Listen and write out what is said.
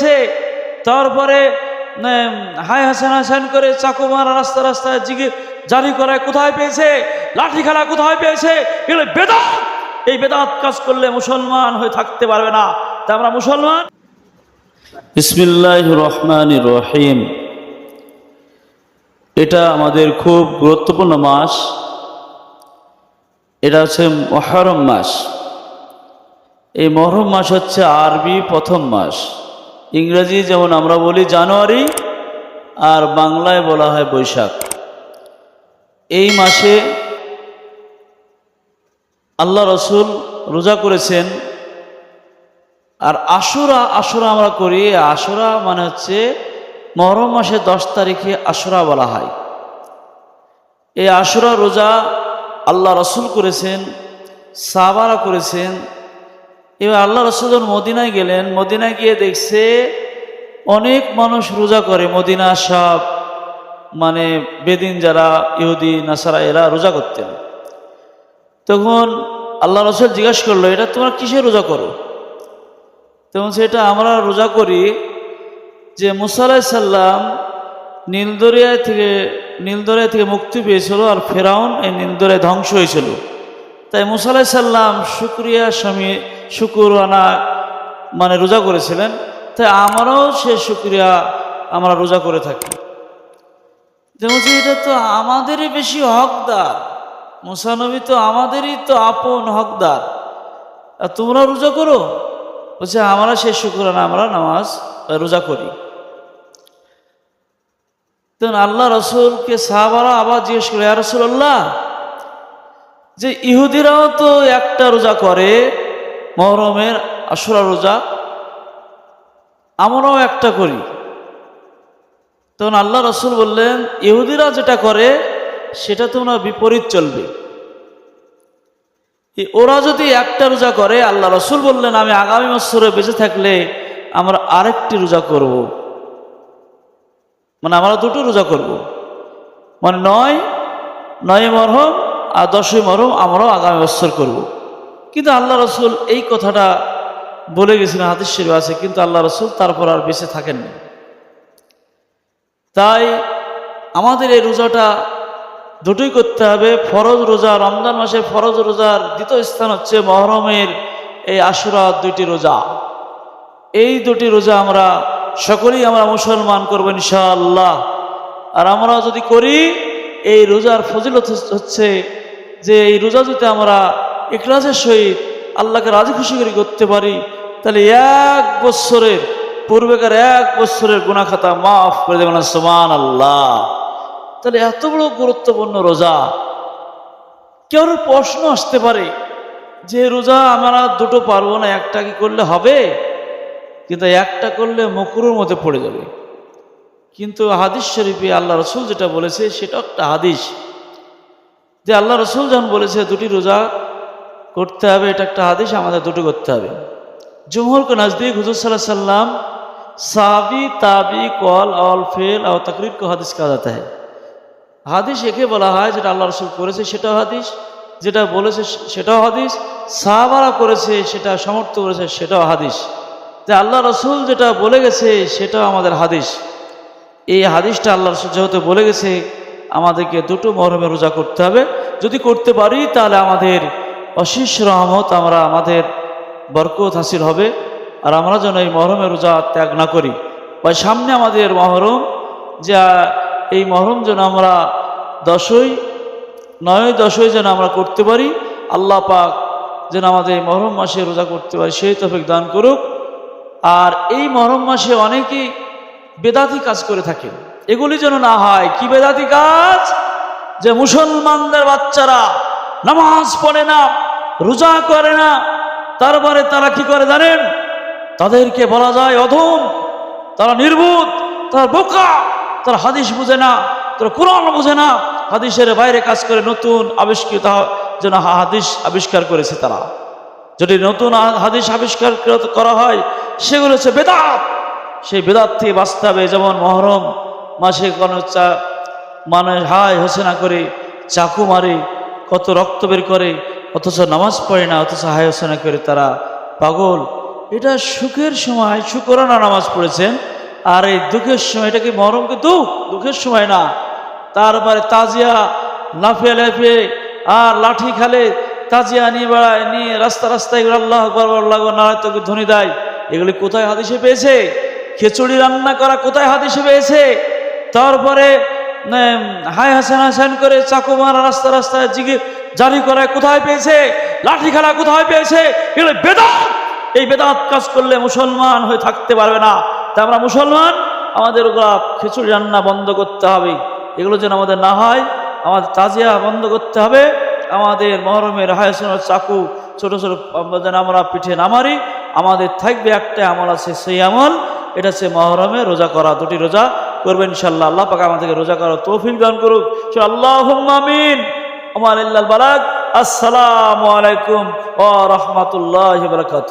পেয়েছে তারপরে হাই হাসান হাসান করে চাকু মারা রাস্তা রাস্তায় জিগে জারি করায় কোথায় পেয়েছে? লাঠি খেলা কোথায় পেয়েছে? বেদাত। এই বেদাত কাজ করলে মুসলমান হয়ে থাকতে পারবে না। তা আমরা মুসলমান? বিসমিল্লাহ রহমান রহিম। এটা আমাদের খুব গুরুত্বপূর্ণ মাস। এটা হচ্ছে মহরম মাস। এই মহরম মাস হচ্ছে আরবি প্রথম মাস। ইংরেজি যেমন আমরা বলি জানুয়ারি আর বাংলায় বলা হয় বৈশাখ। এই মাসে আল্লাহ রসুল রোজা করেছেন আর আশুরা আশুরা আমরা করি। আশুরা মানে হচ্ছে মহরম মাসের দশ তারিখে আশুরা বলা হয়। এই আশুরা রোজা আল্লাহ রসুল করেছেন সাবারা করেছেন এবার আল্লাহ রসুল মদিনায় গেলেন, মদিনায় গিয়ে দেখছে অনেক মানুষ রোজা করে, মদিনা সব মানে বেদিন যারা ইহুদি, নাসারা, এরা রোজা করতেন তখন আল্লাহ রসুল জিজ্ঞাসা করল, এটা তোমরা কিসে রোজা করো? তখন সেটা আমরা রোজা করি যে মুসাল্লাহ সাল্লাম নীলদরিয়ায় থেকে নীলদরিয়া থেকে মুক্তি পেয়েছিল আর ফেরাউন এই নীলদরিয়ায় ধ্বংস হয়েছিল। তাই মুসাল্লাহ সাল্লাম শুক্রিয়া স্বামী শুকুরানা মানে রোজা করেছিলেন, তাই আমারও সে শুক্রিয়া আমরা রোজা করে থাকি। যেমন যে এটা তো আমাদেরই বেশি হকদার মুসানবী তো আমাদেরই তো আপন হকদার। আর তোমরা রোজা করো? বলছে, আমরা সে শুক্রানা আমরা নামাজ রোজা করি। তখন আল্লাহ রসুলকে সাহাবারা আবার জিজ্ঞেস করে আর রসুল্লাহ যে ইহুদিরাও তো একটা রোজা করে মহরমের আশুরা রোজা আমরাও একটা করি তখন আল্লাহ রসুল বললেন, ইহুদিরা যেটা করে, সেটা তোমরা বিপরীত চলবে ওরা যদি একটা রোজা করে, আল্লাহ রসুল বললেন, আমি আগামী বছরে বেঁচে থাকলে আমরা আরেকটি রোজা করব। মানে আমরা দুটো রোজা করব। মানে নয় নয় মরহম আর দশই মরহম আমরাও আগামী বছর করব। কিন্তু আল্লাহ রসুল এই কথাটা বলে গেছিলেন হাদিস আছে, কিন্তু আল্লাহ রসুল তারপর আর বেঁচে থাকেননি। তাই আমাদের এই রোজাটা দুটোই করতে হবে। ফরজ রোজা, রমজান মাসে ফরজ রোজার দ্বিতীয় স্থান হচ্ছে মহরমের এই আশুরা দুইটি রোজা। এই দুটি রোজা আমরা সকলেই আমরা মুসলমান করব ইনশাআল্লাহ। আর আমরা যদি করি, এই রোজার ফজিলত হচ্ছে যে, এই রোজা যদি আমরা ইকলাসের সহিত আল্লাহকে রাজি খুশি করে করতে পারি, তাহলে এক বছরের পূর্বেকার এক বছরের গুণাখাতা মাফ করে দেবেন সোমান আল্লাহ তাহলে এত বড় গুরুত্বপূর্ণ রোজা কেউ প্রশ্ন আসতে পারে যে রোজা আমরা দুটো পারব না, একটা কি করলে হবে? কিন্তু একটা করলে মকুরের মধ্যে পড়ে যাবে। কিন্তু হাদিস শরীফে আল্লাহ রসুল যেটা বলেছে, সেটা একটা হাদিস। যে আল্লাহ রসুল যখন বলেছে দুটি রোজা করতে হবে, এটা একটা আদেশ আমাদের দুটো করতে হবে। জুমহরকে নাজদিক হুজুর সাল্লাহ সাল্লাম সাবি, তাবি, কল অল ফেল আও তকরির কো হাদিস কাজ আতা হয়। হাদিস একে বলা হয়, যেটা আল্লাহ রসুল করেছে, সেটাও হাদিস, যেটা বলেছে, সেটাও হাদিস, সাহাবারা করেছে, সেটা সমর্থ করেছে, সেটাও হাদিস। যে আল্লাহ রসুল যেটা বলে গেছে, সেটাও আমাদের হাদিস। এই হাদিসটা আল্লাহ রসুল যেহেতু বলে গেছে, আমাদেরকে দুটো মরমে রোজা করতে হবে। যদি করতে পারি, তাহলে আমাদের অশিস রহমত আমরা আমাদের বরকত হাসিল হবে, আর আমরা যেন এই মহরমে রোজা ত্যাগ না করি। বা সামনে আমাদের মহরম, যা এই মহরম যেন আমরা দশই, নয় দশই যেন আমরা করতে পারি, আল্লাহ পাক যেন আমাদের এই মহরম মাসে রোজা করতে পারি, সেই তফিক দান করুক। আর এই মহরম মাসে অনেকেই বেদাতি কাজ করে থাকে এগুলি যেন না হয়, কি বেদাতি কাজ? যে মুসলমানদের বাচ্চারা নামাজ পড়ে না রোজা করে না, তারপরে তারা কি করে জানেন? তাদেরকে বলা যায় অধম, তারা নির্বুধ, তারা বোকা, তারা হাদিস বুঝে না, তারা কোরআন বুঝে না, হাদিসের বাইরে কাজ করে নতুন আবিষ্কৃত যেন হাদিস আবিষ্কার করেছে তারা। যদি নতুন হাদিস আবিষ্কার করা হয়, সেগুলো হচ্ছে বেদাত। সেই বেদাত থেকে বাঁচতে হবে, যেমন মহরম মাসে কোনো চা, মানুষ হায়, হোসেনা করে চাকু মারে, কত রক্ত বের করে অথচ নামাজ পড়ে না, অথচ হায় হোসেনা করে তারা পাগল। এটা সুখের সময় শুকরানা নামাজ পড়েছেন, আর এই দুঃখের সময়, এটা কি মহরমকে দুঃখ দুঃখের সময় না। তারপরে তাজিয়া লাফিয়ে লাফিয়ে আর লাঠি খালে তাজিয়া নিয়ে বেড়ায়, নিয়ে রাস্তা রাস্তায় আল্লাহ আকবর, আল্লাহ নারায় তোকে ধ্বনি দেয়। এগুলি কোথায় হাদিসে পেয়েছে? খিচুড়ি রান্না করা কোথায় হাদিসে পেয়েছে? তারপরে হাই হাসান হাসান করে চাকু মারা রাস্তা রাস্তায় জিগে জারি করায় কোথায় পেয়েছে? লাঠি খেলা কোথায় পেয়েছে? এগুলো বেদাত। এই বেদাত কাজ করলে মুসলমান হয়ে থাকতে পারবে না। তাই আমরা মুসলমান, আমাদের ওগুলা খিচুড়ি রান্না বন্ধ করতে হবে। এগুলো যেন আমাদের না হয়, আমাদের তাজিয়া বন্ধ করতে হবে। আমাদের মহরমের হায়াসনের চাকু, ছোট ছোট যেন আমরা পিঠে নামারি আমাদের থাকবে একটা আমল আছে, সেই আমল। এটা হচ্ছে মহরমে রোজা করা, দুটি রোজা করবেন ইনশাল্লাহ আল্লাহ পাক আমাদেরকে রোজা করা তৌফিক দান করুক। আল্লাহ আমিন। আমার ইল্লাল বালাক আসসালামু আলাইকুম ওয়া রাহমাতুল্লাহি ওয়া